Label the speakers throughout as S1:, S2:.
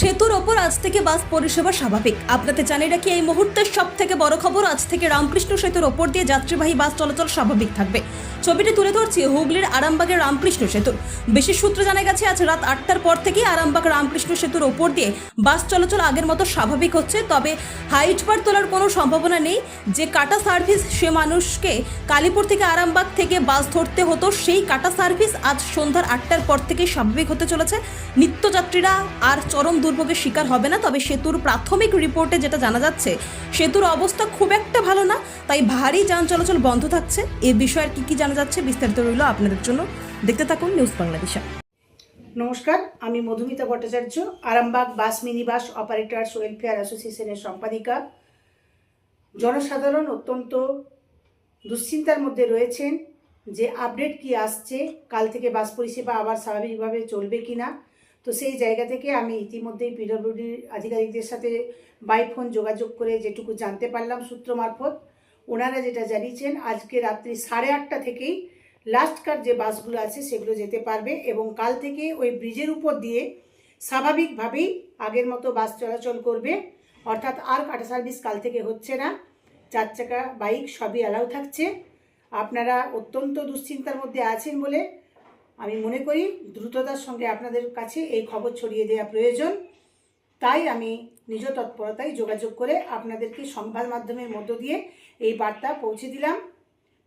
S1: সেতুর ওপর আজ থেকে বাস পরিষেবা স্বাভাবিক। আপনাদের জানিয়ে রাখি, এই মুহূর্তের সব থেকে বড় খবর, আজ থেকে রামকৃষ্ণ সেতুর ওপর দিয়ে যাত্রীবাহী বাস চলাচল স্বাভাবিক থাকবে। ছবিটি তুলে ধরছি হুগলির আরামবাগের রামকৃষ্ণ সেতুর। বিশেষ সূত্র জানা গেছে, আজ রাত আটটার পর থেকেই আরামবাগ রামকৃষ্ণ সেতুর ওপর দিয়ে বাস চলাচল আগের মতো স্বাভাবিক হচ্ছে, তবে হাইট বার তোলার কোনো সম্ভাবনা নেই। যে কাটা সার্ভিস সে মানুষকে কালীপুর থেকে আরামবাগ থেকে বাস ধরতে হতো, সেই কাটা সার্ভিস আজ সন্ধ্যার আটটার পর থেকেই স্বাভাবিক হতে চলেছে। নিত্যযাত্রীরা আর চরম দুর্ভোগের শিকার হবে না, তবে সেতুর প্রাথমিক রিপোর্টে যেটা জানা যাচ্ছে, সেতুর অবস্থা খুব একটা ভালো না, তাই ভারী যান চলাচল বন্ধ থাকছে। এ বিষয়ে কি কি জানা যাচ্ছে বিস্তারিত রইল আপনাদের জন্য। দেখতে থাকুন নিউজ বাংলাদেশে
S2: নমস্কার, আমি Madhumita Bhattacharya, Arambagh bus mini bus operators welfare অ্যাসোসিয়েশনের সম্পাদিকা। জনসাধারণ অত্যন্ত দুশ্চিন্তার মধ্যে রয়েছেন যে আপডেট কি আসছে, কাল থেকে বাস পরিষেবা আবার স্বাভাবিকভাবে চলবে কি না তো সেই জায়গা থেকে আমি ইতিমধ্যেই পিডব্লিউডির আধিকারিকদের সাথে বাই ফোন যোগাযোগ করে যেটুকু জানতে পারলাম সূত্র মারফত, ওনারা যেটা জানিয়েছেন, আজকে রাত্রি সাড়ে আটটা থেকেই লাস্ট কার যে বাসগুলো আছে সেগুলো যেতে পারবে এবং কাল থেকে ওই ব্রিজের উপর দিয়ে স্বাভাবিকভাবেই আগের মতো বাস চলাচল করবে। অর্থাৎ আর কাটা সার্ভিস কাল থেকে হচ্ছে না। চার চাকা বাইক সবই অ্যালাউ থাকছে। আপনারা অত্যন্ত দুশ্চিন্তার মধ্যে আছেন বলে আমি মনে করি দ্রুততার সঙ্গে আপনাদের কাছে এই খবর ছড়িয়ে দেওয়া প্রয়োজন। তাই আমি নিজ তৎপরতায় যোগাযোগ করে আপনাদেরকে সংবাদ মাধ্যমের মধ্য দিয়ে এই বার্তা পৌঁছে দিলাম।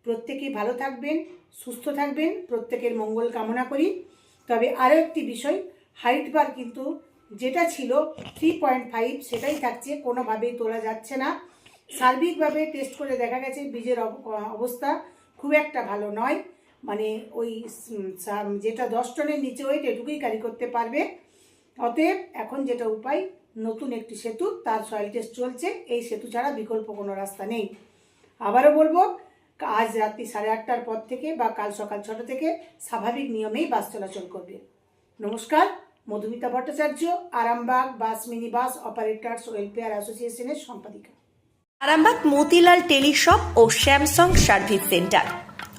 S2: প্রত্যেকেই ভালো থাকবেন, সুস্থ থাকবেন, প্রত্যেকের মঙ্গল কামনা করি। তবে আরও একটি বিষয়, হাইট বার কিন্তু যেটা ছিল থ্রি পয়েন্ট ফাইভ সেটাই থাকছে, কোনোভাবেই তোলা যাচ্ছে না। সার্বিকভাবে টেস্ট করে দেখা গেছে, বীজের অব- অবস্থা খুব একটা ভালো নয়। মানে ওই যেটা দশ টনের নিচে ওয়েট, এটুকুই ক্যারি করতে পারবে। অতএব এখন যেটা উপায়, নতুন একটি সেতু, তার সয়েল টেস্ট চলছে, এই সেতু ছাড়া বিকল্প কোনো রাস্তা নেই। আবারও বলব, আজ রাত্রি সাড়ে আটটার পর থেকে বা কাল সকাল ছটা থেকে স্বাভাবিক নিয়মেই বাস চলাচল করবে। নমস্কার, Madhumita Bhattacharya, Arambagh bus, mini bus, operators welfare অ্যাসোসিয়েশনের সম্পাদিকা।
S3: আরামবাগ মতিলাল টেলিশপ ও স্যামসাং সার্ভিস সেন্টার।